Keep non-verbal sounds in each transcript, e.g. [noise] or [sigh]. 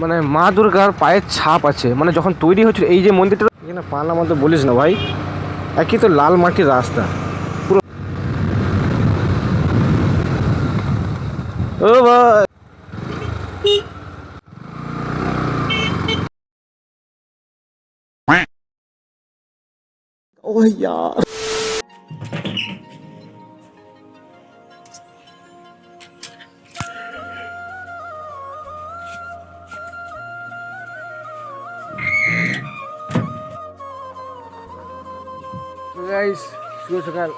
মানে মা দুর্গার পায়ের ছাপ আছে। মানে যখন তৈরি হচ্ছিল এই যে মন্দিরটা এখানে পালা মতো বলিস না ভাই। একই তো লাল মাটির রাস্তা। পুরো ও ভাই। ও यार সকাল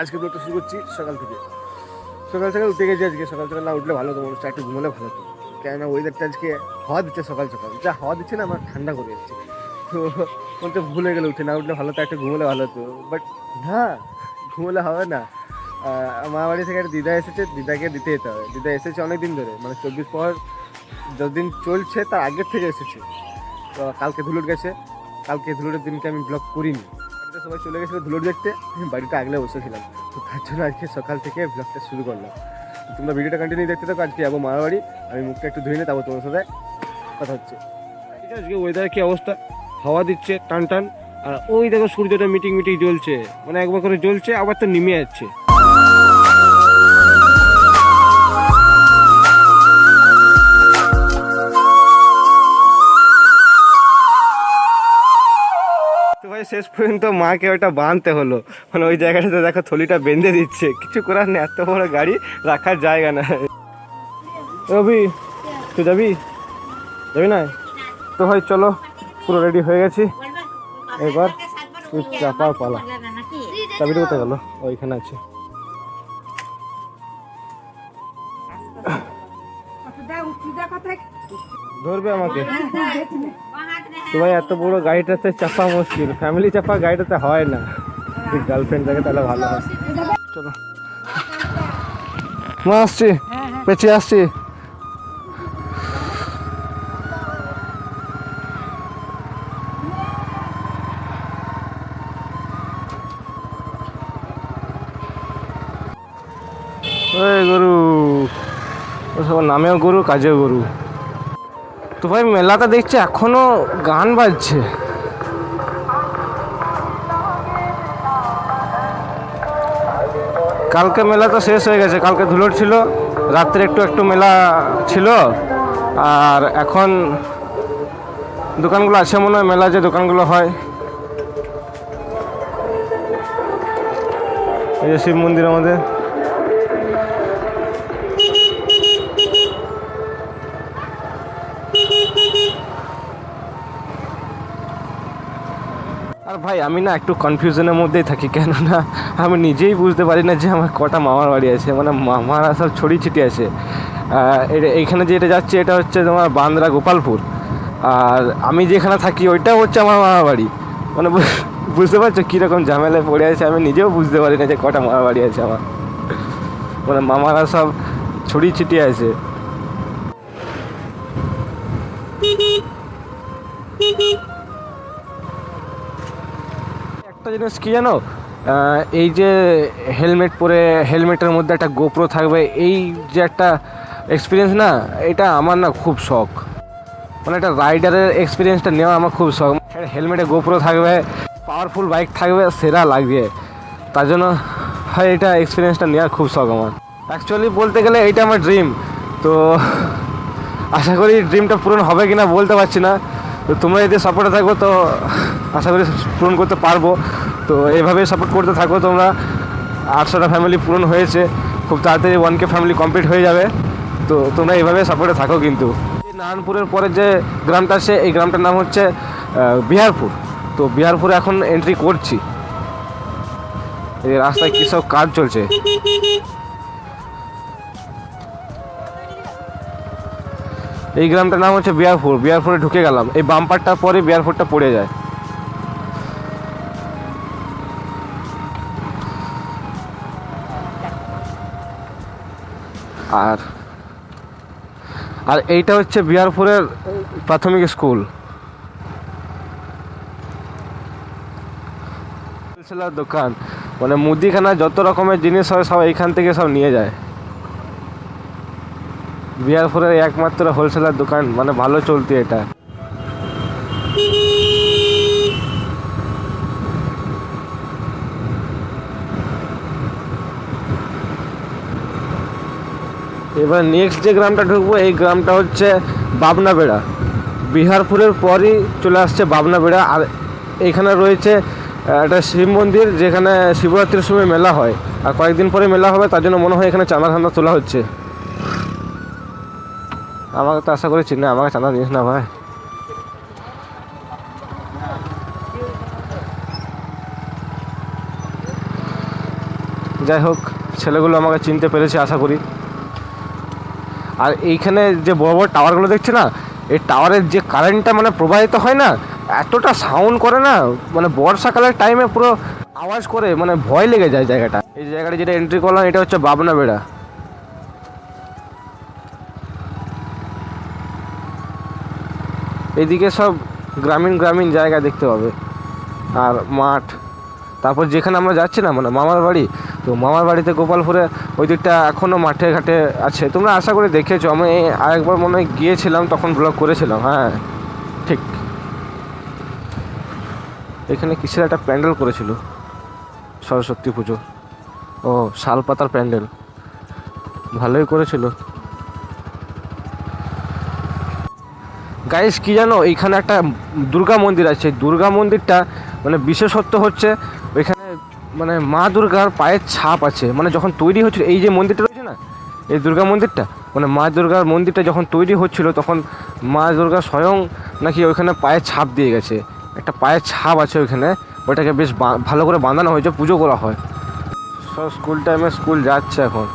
আজকে ব্লগটা শুরু করছি সকাল থেকে। সকাল সকাল উঠে গেছি আজকে। সকাল সকাল না উঠলে ভালো হতো মানুষটা একটু ঘুমোলে ভালো হতো। কেননা ওয়েদারটা আজকে হওয়া দিচ্ছে সকাল সকাল। যা হওয়া দিচ্ছে না, আমার ঠান্ডা করে যাচ্ছে তো তো ভুলে গেলে উঠে, না উঠলে ভালো হতো, একটু ঘুমোলে ভালো হতো। বাট না, ঘুমোলে হবে না। মা বাড়ি থেকে একটা দিদা এসেছে, দিদাকে দিতে যেতে হবে। দিদা এসেছে অনেক দিন ধরে মানে চব্বিশ পর যতদিন চলছে, তার আগের থেকে এসেছে। তো কালকে ধুলুট গেছে। কালকে ধুলুটের দিনকে আমি ব্লগ করিনি। সবাই চলে গেছিল ধুলোর দেখতে। আমি বাড়িতে আগলে বসেছিলাম। তো তার জন্য আজকে সকাল থেকে ব্লগটা শুরু করলাম। তোমরা ভিডিওটা কন্টিনিউ দেখতে থাকো, আজকে যাব মারাবাড়ি। বাড়ি আমি মুখটা একটু ধুয়ে নিই, তারপর তোমার সাথে কথা হচ্ছে। ঠিক আজকে ওয়েদারের কী অবস্থা? হাওয়া দিচ্ছে টান টান আর ওই দেখো সূর্যটা মিটিং মিটিং জ্বলছে। মানে একবার করে জ্বলছে, আবার তো নেমে যাচ্ছে। শেষ পর্যন্ত মাকে ওটা বাঁধতে হলো। মানে ওই জায়গাটাতে দেখো থলিটা বেঁধে দিচ্ছে। কিছু করার নেই এত বড় গাড়ি রাখার জায়গা না। রবি তুই যাবি? যাবি না? তো ভাই চলো পুরো রেডি হয়ে গেছি। এবার তুই চাপার পালা। চাবিটা কোথায় গেলো? ওইখানে আছে। ধরবে আমাকে? তো ভাই, এত বড় গাড়িটাতে চাপা মুশকিল। ফ্যামিলি চাপা গাড়িটাতে হয় না। গার্লফ্রেন্ড থাকে তাহলে ভালো হয়। চলো। মা, আসছি। পেঁচে আসছি। গরু। ও নামেও গরু, কাজেও গরু। তো ভাই মেলাটা দেখছি, এখনও গান বাজছে। কালকে মেলা তো শেষ হয়ে গেছে, কালকে ধুলোর ছিল, রাত্রে একটু একটু মেলা ছিল, আর এখন দোকানগুলো আছে মনে হয়, মেলা যে দোকানগুলো হয়। এই যে শিব মন্দির আমাদের। আর ভাই, আমি না একটু কনফিউশনের মধ্যেই থাকি, কেননা আমি নিজেই বুঝতে পারি না যে আমার কটা মামার বাড়ি আছে। মানে মামারা সব ছড়িয়ে ছিটিয়ে আছে। এটা এইখানে যেটা যাচ্ছে, এটা হচ্ছে তোমার বান্দ্রা গোপালপুর। আর আমি যেখানে থাকি, ওইটাও হচ্ছে আমার মামার বাড়ি। মানে বুঝতে পারছ কীরকম ঝামেলায় পড়ে আছে? আমি নিজেও বুঝতে পারি না যে কটা মামার বাড়ি আছে আমার। মানে মামারা সব ছড়িয়ে ছিটিয়ে আছে। একটা জিনিস কি জানো? এই যে হেলমেট পরে, হেলমেটের মধ্যে একটা গোপ্রো থাকবে, এই যে একটা এক্সপিরিয়েন্স না, এটা আমার না খুব শখ। মানে একটা রাইডারের এক্সপিরিয়েন্সটা নেওয়া আমার খুব শখ। হেলমেটে গোপ্রো থাকবে পাওয়ারফুল বাইক থাকবে, সেরা লাগবে। তার জন্য হয়, এটা এক্সপিরিয়েন্সটা নেওয়ার খুব শখ আমার। অ্যাকচুয়ালি বলতে গেলে এইটা আমার ড্রিম তো আশা করি ড্রিমটা পূরণ হবে কি না বলতে পারছি না। তো তোমরা যদি সাপোর্টে থাকো তো আশা করি পূরণ করতে পারব। তো এইভাবে সাপোর্ট করতে থাকো তোমরা। আটশোটা ফ্যামিলি পূরণ হয়েছে। খুব তাড়াতাড়ি ওয়ান কে ফ্যামিলি কমপ্লিট হয়ে যাবে। তো তোমরা এইভাবে সাপোর্টে থাকো কিন্তু। নারায়ণপুরের পরে যে গ্রামটা আছে, এই গ্রামটার নাম হচ্ছে বিহারপুর। তো বিহারপুরে এখন এন্ট্রি করছি। এই রাস্তায় কী সব কাজ চলছে? এই গ্রামটার নাম হচ্ছে বিয়ারপুর বিয়ারপুরে ঢুকে গেলাম। এই বাম্পারটার পরে বিয়ারপুরটা পড়ে যায়। আর আর এইটা হচ্ছে বিহারপুরের প্রাথমিক স্কুল। দোকান। মানে মুদিখানা যত রকমের জিনিস হয় সব এইখান থেকে সব নিয়ে যায়। বিহারপুরের একমাত্র হোলসেলার দোকান মানে ভালো চলতি এটা। এবার নেক্সট যে গ্রামটা ঢুকবো, এই গ্রামটা হচ্ছে বাবনা বেড়া বিহারপুরের পরই চলে আসছে বাবনা বেড়া আর এখানে রয়েছে একটা শিব মন্দির, যেখানে শিবরাত্রির সময় মেলা হয়। আর কয়েকদিন পরে মেলা হবে, তার জন্য মনে হয় এখানে চাঁদা ঠান্ডা তোলা হচ্ছে। আমাকে তো আশা করি চিনে আমাকে চাঁদা দিস না ভাই। যাই হোক, ছেলেগুলো আমাকে চিনতে পেরেছে, আশা করি। আর এইখানে যে বড় বড় টাওয়ারগুলো দেখছে না, এই টাওয়ারের যে কারেন্টটা মানে প্রবাহিত হয় না, এতটা সাউন্ড করে না মানে বর্ষাকালের টাইমে পুরো আওয়াজ করে মানে ভয় লেগে যায় জায়গাটা। এই জায়গাটা যেটা এন্ট্রি করলাম, এটা হচ্ছে বাবনা বেড়া। এদিকে সব গ্রামীণ গ্রামীণ জায়গা দেখতে পাবে। আর মাঠ। তারপর যেখানে আমরা যাচ্ছি না মানে মামার বাড়ি, তো মামার বাড়িতে গোপালপুরে ওই দিকটা এখনও মাঠে ঘাটে আছে। তোমরা আশা করি দেখেছ, আমি আরেকবার মনে হয় গিয়েছিলাম, তখন ব্লগ করেছিলাম হ্যাঁ ঠিক। এখানে কিসের একটা প্যান্ডেল করেছিল? সরস্বতী পুজো। ও শাল পাতার প্যান্ডেল। ভালোই করেছিল। গাইস, কি জানো? এইখানে একটা দুর্গা মন্দির আছে। দুর্গা মন্দিরটা মানে বিশেষত্ব হচ্ছে ওইখানে মানে মা দুর্গার পায়ের ছাপ আছে। মানে যখন তৈরি হচ্ছিল, এই যে মন্দিরটা রয়েছে না, এই দুর্গা মন্দিরটা মানে মা দুর্গার মন্দিরটা যখন তৈরি হচ্ছিল, তখন মা দুর্গা স্বয়ং নাকি ওইখানে পায়ের ছাপ দিয়ে গেছে। একটা পায়ের ছাপ আছে ওইখানে ওইটাকে বেশ ভালো করে বাঁধানো হয়েছে, পুজো করা হয়। সব স্কুল টাইমে স্কুল যাচ্ছে এখন।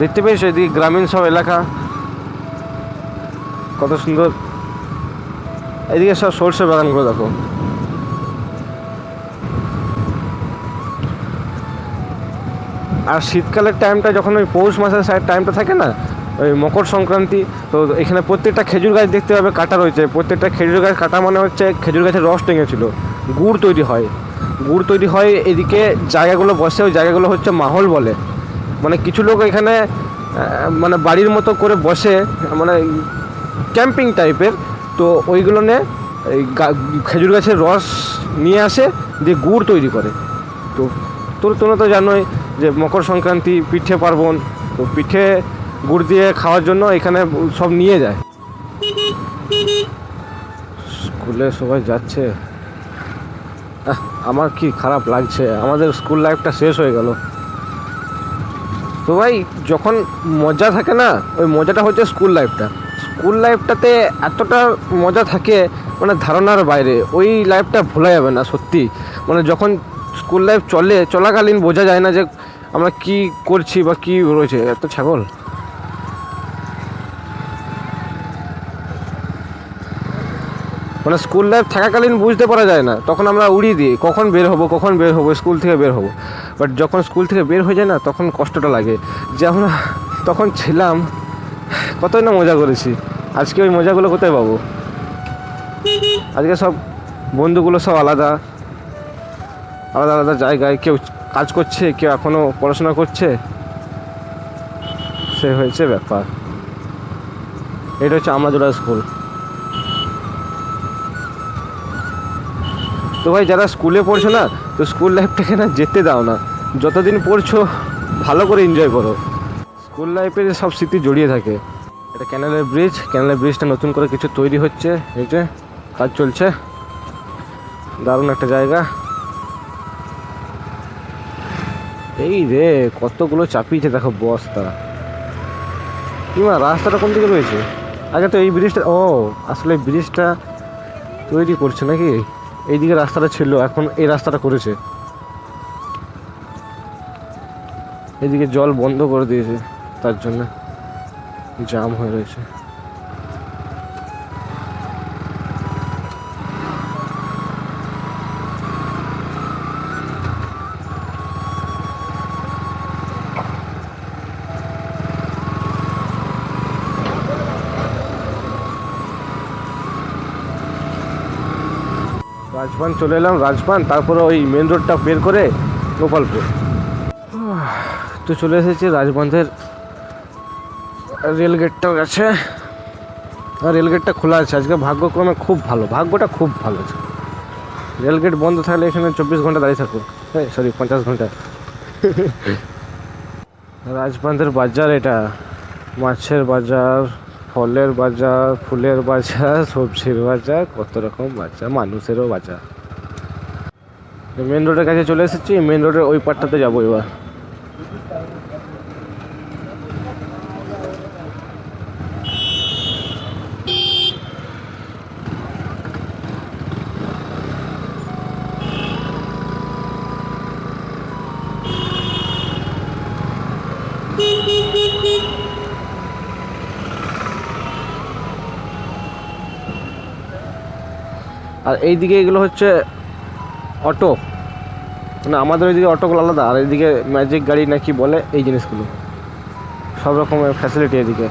দেখতে পেয়েছ? এদিকে গ্রামীণ সব এলাকা। কত সুন্দর। এদিকে সব সর্ষে বাগানগুলো দেখো। আর শীতকালের টাইমটা যখন ওই পৌষ মাসের সাইড টাইমটা থাকে না, ওই মকর সংক্রান্তি, তো এখানে প্রত্যেকটা খেজুর গাছ দেখতে পাবে কাটা রয়েছে। প্রত্যেকটা খেজুর গাছ কাটা মানে হচ্ছে খেজুর গাছের রস টেঙেছিল গুড় তৈরি হয়। গুড় তৈরি হয় এদিকে, জায়গাগুলো বসে, ওই জায়গাগুলো হচ্ছে মাহল বলে। মানে কিছু লোক এখানে মানে বাড়ির মতো করে বসে মানে ক্যাম্পিং টাইপের। তো ওইগুলো নিয়ে এই খেজুর গাছের রস নিয়ে আসে, দিয়ে গুড় তৈরি করে। তো তোর তোমরা তো জানোই যে মকর সংক্রান্তি, পিঠে পার্বণ, তো পিঠে গুড় দিয়ে খাওয়ার জন্য এখানে সব নিয়ে যায়। স্কুলে সবাই যাচ্ছে। আমার কি খারাপ লাগছে? আমাদের স্কুল লাইফটা শেষ হয়ে গেল। তো ভাই, যখন মজা থাকে না, ওই মজাটা হচ্ছে স্কুল লাইফটা স্কুল লাইফটাতে এতটা মজা থাকে মানে ধারণার বাইরে। ওই লাইফটা ভোলা যাবে না, সত্যি। মানে যখন স্কুল লাইফ চলে, চলাকালীন বোঝা যায় না যে আমরা কি করছি বা কি রয়েছে এত ছাগল। মানে স্কুল লাইফ থাকাকালীন বুঝতে পারা যায় না। তখন আমরা উড়িয়ে দিই, কখন বের হব, কখন বের হব স্কুল থেকে বের হব। বাট যখন স্কুল থেকে বের হয়ে যায় না, তখন কষ্টটা লাগে। যে আমরা তখন ছিলাম, কতই না মজা করেছি। আজকে ওই মজাগুলো কোথায় পাবো? আজকে সব বন্ধুগুলো সব আলাদা। আলাদা আলাদা জায়গায় কেউ কাজ করছে, কেউ এখনও পড়াশোনা করছে। সে হয়েছে ব্যাপার। এটা হচ্ছে আমরাজোড়া স্কুল তো ভাই, যারা স্কুলে পড়ছো না, তো স্কুল লাইফটাকে না যেতে দাও না। যতদিন পড়ছো, ভালো করে এনজয় করো। স্কুল লাইফে সব স্মৃতি জড়িয়ে থাকে। এটা ক্যানেলের ব্রিজ ক্যানেলের ব্রিজটা নতুন করে কিছু তৈরি হচ্ছে। এই যে, কাজ চলছে। দারুণ একটা জায়গা। এই রে, কতগুলো চাপিয়েছে, দেখো বস্তা। কিমা রাস্তাটা কোন দিকে রয়েছে? আগে তো এই ব্রিজটা ও, আসলে ব্রিজটা তৈরি করছে নাকি? এইদিকে রাস্তাটা ছিল, এখন এই রাস্তাটা করেছে। এদিকে জল বন্ধ করে দিয়েছে, তার জন্য জাম হয়ে রয়েছে। রাজপান চলে এলাম রাজপান তারপরে ওই মেন রোডটা বের করে গোপালপুর। তো চলে এসেছি রাজবন্ধের রেল গেটটাও গেছে আর রেল গেটটা খোলা আছে আজকে ভাগ্যক্রমে খুব ভালো ভাগ্যটা খুব ভালো আছে। রেল গেট বন্ধ থাকলে এখানে চব্বিশ ঘণ্টা দাঁড়িয়ে থাকব। হ্যাঁ সরি পঞ্চাশ ঘণ্টা। [laughs] রাজবন্ধের বাজার এটা মাছের বাজার। ফলের বাজার ফুলের বাজার সবজির বাজার কত রকম বাজার মানুষেরও বাজার মেন রোডের কাছে চলে এসেছি মেন রোডের ওই পাটটাতে যাব এবার। আর এইদিকে এগুলো হচ্ছে অটো। মানে আমাদের ওইদিকে অটোগুলো আলাদা, আর এইদিকে ম্যাজিক গাড়ি না কি বলে, এই জিনিসগুলো। সব রকমের ফ্যাসিলিটি এদিকে।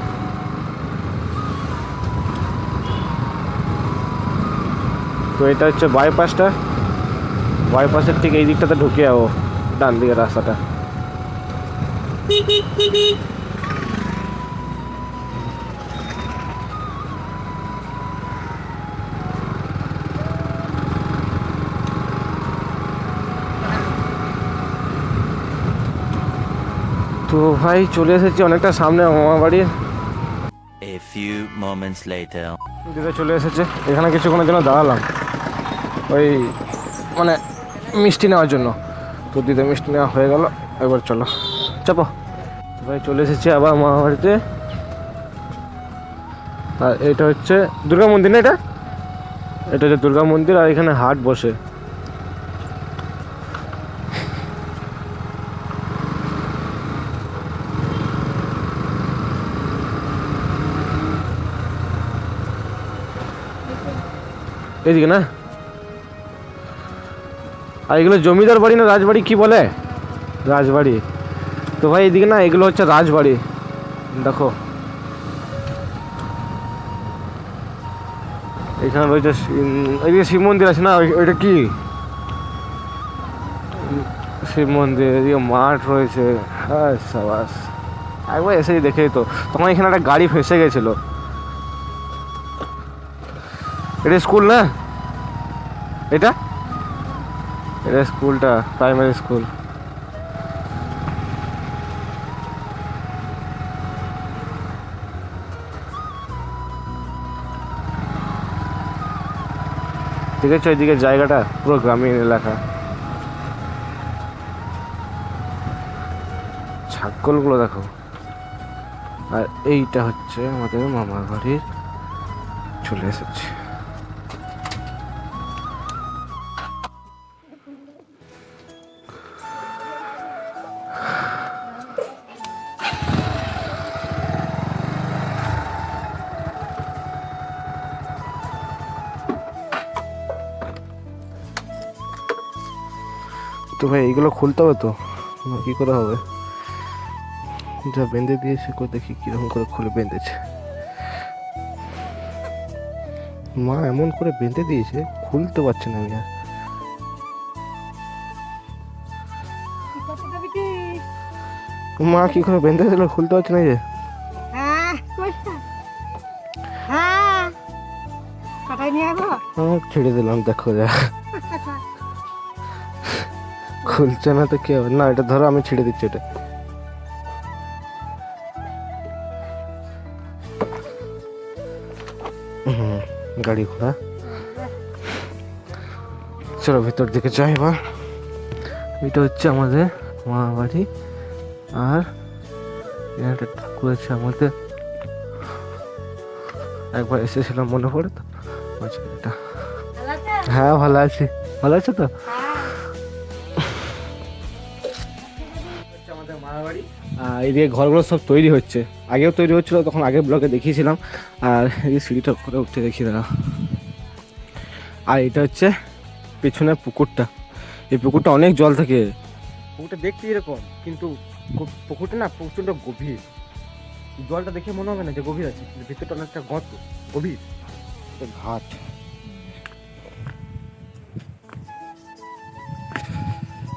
তো এটা হচ্ছে বাইপাসটা বাইপাসের ঠিক এই দিকটাতে ঢুকে যাব ডান দিকে রাস্তাটা। তো ভাই চলে এসেছি অনেকটা সামনে মামা বাড়ির। A few moments later. দিতে চলে এসেছে। এখানে কিছুক্ষণের জন্য দাঁড়ালাম। ওই মানে মিষ্টি নেওয়ার জন্য। তো দিতে মিষ্টি নেওয়া হয়ে গেল। এবার চলো। চাপো। ভাই চলে এসেছি আবার মামা বাড়িতে। আর এটা হচ্ছে দুর্গা মন্দির না এটা? এটা হচ্ছে দুর্গা মন্দির আর এখানে হাট বসে। এদিকে না। আর এগুলো জমিদার বাড়ি না রাজবাড়ি? কি বলে? রাজবাড়ি। তো ভাই এদিকে না, এগুলো হচ্ছে রাজবাড়ি। দেখো। এখানে রয়েছে এদিকে শিব মন্দির আছে না, ওই- ওইটা কি? শিব মন্দির এদিকে মাঠ রয়েছে। হ্যাঁ একবার এসে দেখেই তো। তখন এখানে একটা গাড়ি ফেসে গেছিল। এটা স্কুল না? এটা? এটা স্কুলটা প্রাইমারি স্কুল ঠিক আছে ওইদিকে জায়গাটা? পুরো গ্রামীণ এলাকা। ছাগলগুলো দেখো। আর এইটা হচ্ছে আমাদের মামার বাড়ির, চলে এসেছে। তো ভাই এইগুলো খুলতে হবে তো? কি করে হবে? যা বেঁধে দিয়েছে কো দেখি কীরকম করে খুলে বেঁধেছে। মা এমন করে বেঁধে দিয়েছে খুলতে পারছে না আমি আর। মা কি করে বেঁধে দিল খুলতে পারছে না যে? হ্যাঁ হ্যাঁ। আমি ছেড়ে দিলাম দেখো যা। খুলছে না তো কি হবে? না, এটা ধরো, আমি ছেড়ে দিচ্ছি এটা। গাড়ি ঘোড়া। চলো, ভেতর দিকে যাই এবার। এটা হচ্ছে আমাদের মা বাড়ি আর একটা ঠাকুর আছে আমাদের। একবার এসেছিলাম, মনে পড়ে তো? এটা। হ্যাঁ ভালো আছি। ভালো আছো তো? বাড়ি এদিকে ঘরগুলো সব তৈরি হচ্ছে। আগেও তৈরি হচ্ছিল, তখন আগের ব্লগে দেখিয়েছিলাম। আর এই সিঁড়িটা করে উঠতে দেখিয়ে দাঁড়া আর এটা হচ্ছে পেছনে পুকুরটা। এই পুকুরটা অনেক জল থাকে। পুকুরটা দেখতে এরকম, কিন্তু পুকুরটা না প্রচণ্ড গভীর। জলটা দেখে মনে হবে না যে গভীর আছে ভিতরটা অনেকটা গর্ত গভীর। ঘাট।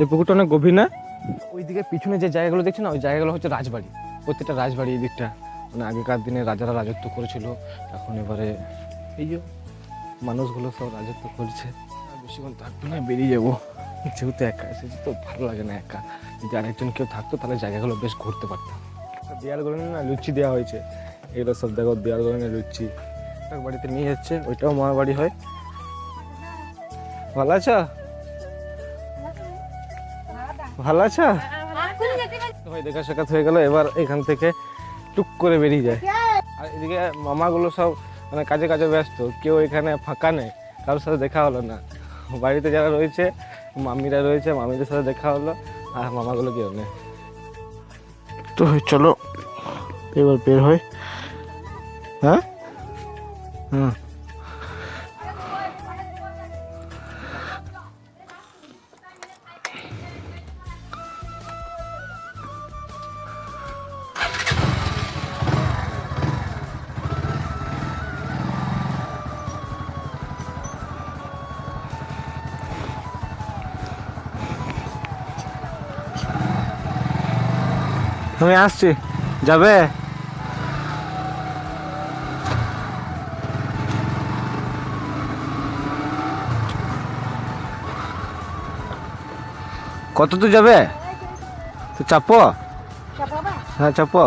এই পুকুরটা অনেক গভীর না? ওইদিকে পিছনে যে জায়গাগুলো দেখছি না, ওই জায়গাগুলো হচ্ছে রাজবাড়ি। প্রত্যেকটা রাজবাড়ি এই দিকটা। মানে আগেকার দিনে রাজারা রাজত্ব করেছিল, এখন এবারে এই যে মানুষগুলো সব রাজত্ব করছে। বেশিক্ষণ থাকতো না, বেরিয়ে যাব। যেহেতু একা এসেছি তো ভালো লাগে না একা। যদি আরেকজন কেউ থাকতো, তাহলে জায়গাগুলো বেশ ঘুরতে পারতাম। দেয়াল গড়নে না লুচি দেওয়া হয়েছে। এগুলো সব দেখো দেয়াল গড়নে লুচি। এক বাড়িতে নিয়ে যাচ্ছে, ওইটাও মামার বাড়ি হয়। ভালো আছো? ভালো আছো? ভাই, দেখা সাক্ষাৎ হয়ে গেল, এবার এখান থেকে টুক করে বেরিয়ে যায়। আর এদিকে মামাগুলো সব মানে কাজে কাজে ব্যস্ত, কেউ এখানে ফাঁকা নেই, কারোর সাথে দেখা হলো না। বাড়িতে যারা রয়েছে, মামিরা রয়েছে, মামিদের সাথে দেখা হলো, আর মামাগুলো কেউ নেই। তো চলো, এবার বের হয়? হ্যাঁ। হুম আমি আসছি। যাবে? কত তো যাবে? তো চাপো? হ্যাঁ চাপো।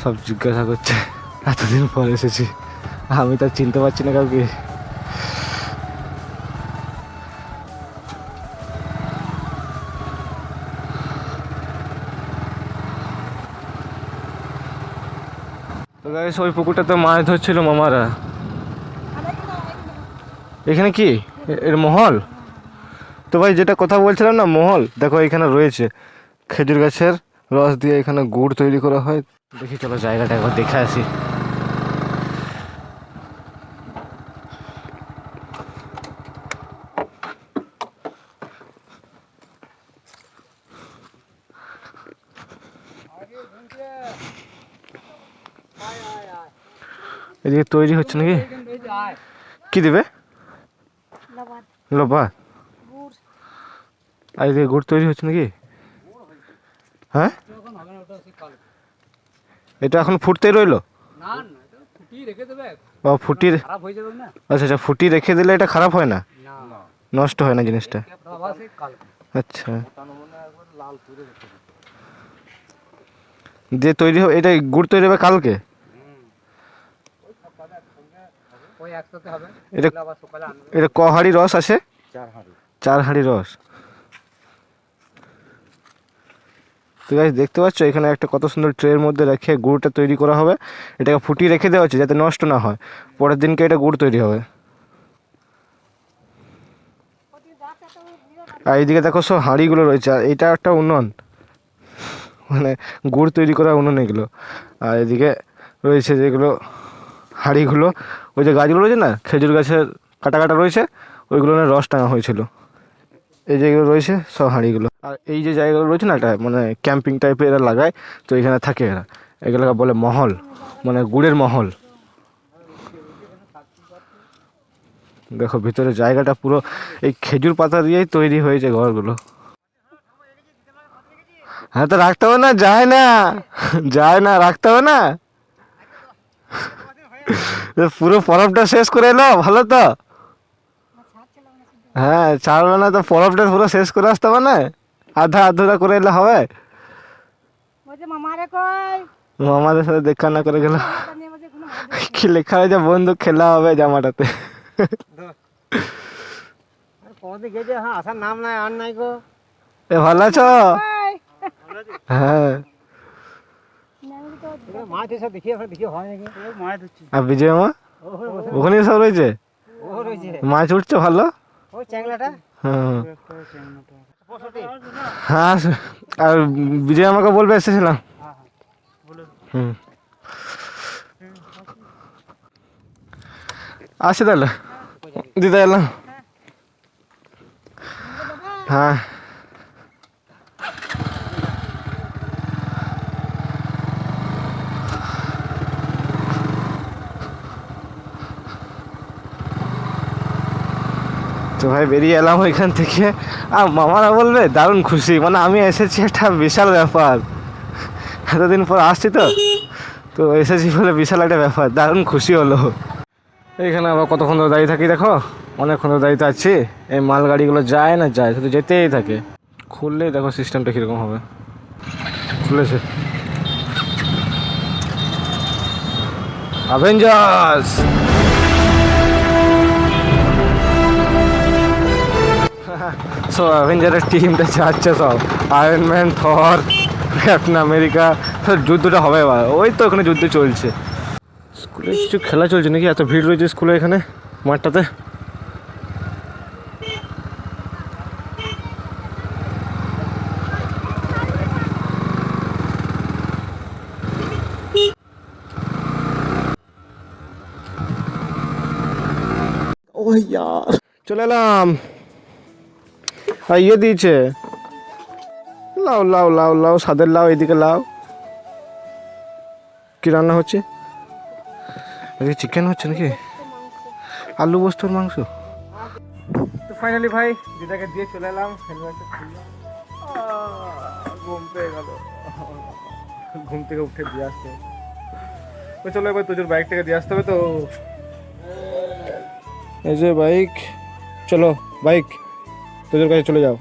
সব জিজ্ঞাসা করছে। এতদিন পর এসেছি। আমি তো চিনতে পারছি না কাউকে। গাইস, ওই পুকুরটাতে মাছ ধরছিল মামারা। এখানে কি? এর মহল? তো ভাই, যেটা কথা বলছিলাম না, মহল? দেখো, এখানে রয়েছে খেজুর গাছের রস দিয়ে এখানে গুড় তৈরি করা হয়। দেখি, চলো জায়গাটা একবার দেখে আসি। এদিকে তৈরি হচ্ছে নাকি? কি দেবে? লোবা আর এদিকে গুড় তৈরি হচ্ছে নাকি? হ্যাঁ? এটা এখন ফুটতেই রইল? না না এটা ফুটিয়ে রেখে দেবে। ও ফুটি খারাপ হয়ে যাবে না? আচ্ছা আচ্ছা ফুটি রেখে দিলে এটা খারাপ হয় না? না। নষ্ট হয় না জিনিসটা? আচ্ছা। দিয়ে তৈরি হবে এটা গুড় তৈরি হবে কালকে? ওই একসাথে হবে। এটা আবার সকালে আনবে। এটা ক হাঁড়ি রস আছে? চার হাঁড়ি। রস। তো গাছ দেখতে পাচ্ছ এখানে একটা কত সুন্দর ট্রের মধ্যে রেখে গুড়টা তৈরি করা হবে। এটাকে ফুটিয়ে রেখে দেওয়া হচ্ছে যাতে নষ্ট না হয়। পরের দিনকে এটা গুড় তৈরি হবে। আর এইদিকে দেখো সব হাঁড়িগুলো রয়েছে আর এটা একটা উনুন। মানে গুড় তৈরি করা উনুন এগুলো। আর এদিকে রয়েছে যেগুলো হাঁড়িগুলো, ওই যে গাছগুলো রয়েছে না, খেজুর গাছের কাটা কাটা রয়েছে, ওইগুলো রস টাঙা হয়েছিল। এই যেগুলো রয়েছে, সব হাঁড়িগুলো। আর এই যে জায়গাগুলো রয়েছে না, এটা মানে ক্যাম্পিং টাইপের এরা লাগায়, তো এখানে থাকে এরা। এগুলোকে বলে মহল মানে গুড়ের মহল। দেখো, ভিতরে জায়গাটা পুরো এই খেজুর পাতা দিয়েই তৈরি হয়েছে ঘরগুলো। হ্যাঁ তো রাখতে হবে না, যায় না। যায় না, রাখতে হবে না। পুরো পরবটা শেষ করে এলো ভালো তো? হ্যাঁ ছাড়বে না তো পরবটা পুরো শেষ করে আসতে হবে না? আধা আধুরা করে এলে হবে? মামাদের সাথে দেখা না করে গেল। কি লেখা হয়েছে বন্ধু খেলা হবে জামাটাতে। হ্যাঁ আসার নাম নাই আর নাই গো। ভালো আছো? হ্যাঁ। মাছ এসব দেখি এখন দেখি হয় নাকি? মাছ ধরছি আর বিজয় মা? ওখানে সব রয়েছে? মাছ উঠছে ভালো? ওই চ্যাংলাটা হ্যাঁ হ্যাঁ আর বিজয় আমাকে বলবে এসেছিলাম। হুম। আসি তাহলে। দিতে এলাম। হ্যাঁ। তো ভাই বেরিয়ে এলাম ওইখান থেকে। আর মামারা বলবে, দারুণ খুশি। মানে আমি এসেছি একটা বিশাল ব্যাপার। এতদিন পর আসছি তো। তো এসেছি বলে বিশাল একটা ব্যাপার, দারুণ খুশি হলো। এইখানে আবার কতক্ষণ ধরে দাঁড়িয়ে থাকি দেখো? অনেকক্ষণ ধরে দাঁড়িয়ে আছি। এই মালগাড়িগুলো যায় না, যায়, শুধু যেতেই থাকে। খুললেই দেখো সিস্টেমটা কীরকম হবে। খুলেছে অ্যাভেঞ্জার্স সো অ্যাভেঞ্জারের টিমটা যাচ্ছে সব। Iron Man Thor Captain America যুদ্ধটা হবে এবার। ওই তো ওখানে যুদ্ধ চলছে। স্কুলে কিছু খেলা চলছে নাকি? এত ভিড় রয়েছে স্কুলে এখানে মাঠটাতে? চলে এলাম। ইয়ে দিয়েছে। লাও লাও লাও লাও সাদের লাও এদিকে লাও। কি রান্না হচ্ছে? এদিকে চিকেন হচ্ছে নাকি? আলু বস্তুর মাংস। তো ফাইনালি ভাই, দিদাকে দিয়ে চলে এলাম। হেলমেটটা খুললাম। ঘুম পেয়ে গেল। ঘুম থেকে উঠে দিয়ে আসতে। তো চলো এবার তোজোর বাইকটাকে দিয়ে আসতে হবে তো। এই যে বাইক চলো বাইক তোদের কাছে চলে যাও।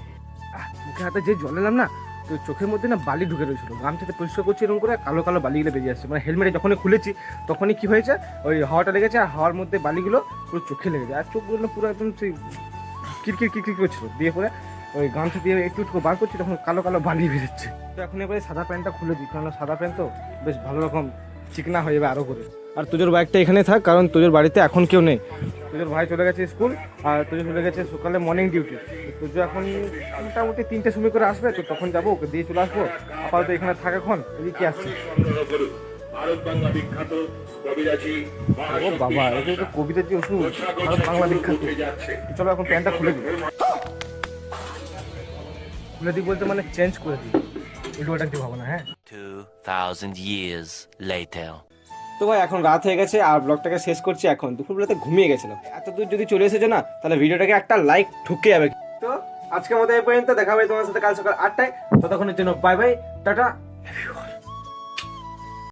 মুখে হাতে যে জল এলাম না তো চোখের মধ্যে না বালি ঢুকে রয়েছিল। গামছাতে পরিষ্কার করছি এরকম করে কালো কালো বালিগুলো বেরিয়ে আসছে। মানে হেলমেটে যখনই খুলেছি তখনই কি হয়েছে ওই হাওয়াটা লেগেছে আর হাওয়ার মধ্যে বালিগুলো পুরো চোখে লেগেছে আর চোখগুলো পুরো একদম সেই কিরকির কিরকির করছিল। দিয়ে পরে ওই গামছা দিয়ে একটু একটু বার করছি তখন কালো কালো বালি বেরোচ্ছে। তো এখন এবারে সাদা প্যান্টটা খুলে দিই কারণ সাদা প্যান্ট তো বেশ ভালো রকম চিকনা হয়ে যাবে আরও করে। আর তোজোর বাইকটা এখানে থাক কারণ তোজোর বাড়িতে এখন কেউ নেই। তোজোর ভাই চলে গেছে স্কুল আর তোজো চলে গেছে সকালে মর্নিং ডিউটি তোজো এখন মোটামুটি তিনটে সময় করে আসবে তো তখন যাব ওকে দিয়ে চলে আসব। আপাতত এখানে থাক এখন এদিকে আসছে। ও বাবা এটা তো কবিতার যে ওষুধ ভারত বাংলা বিখ্যাত। চলো এখন প্যান্টটা খুলে দিই। খুলে দিই বলতে মানে চেঞ্জ করে দিই। উল্টোটা কিছু ভাবো না হ্যাঁ? 2,000 years later. তো ভাই, এখন রাত হয়ে গেছে আর ব্লগটাকে শেষ করছি এখন। দুপুরবেলাতে ঘুমিয়ে গেছিলাম। এত দূর যদি চলে এসেছ না, তাহলে ভিডিওটাকে একটা লাইক ঠুকে যাবে। তো আজকে মতো এই পর্যন্ত, দেখা হবে তোমার সাথে কাল সকাল আটটায়। ততক্ষণের জন্য বাই বাই টাটা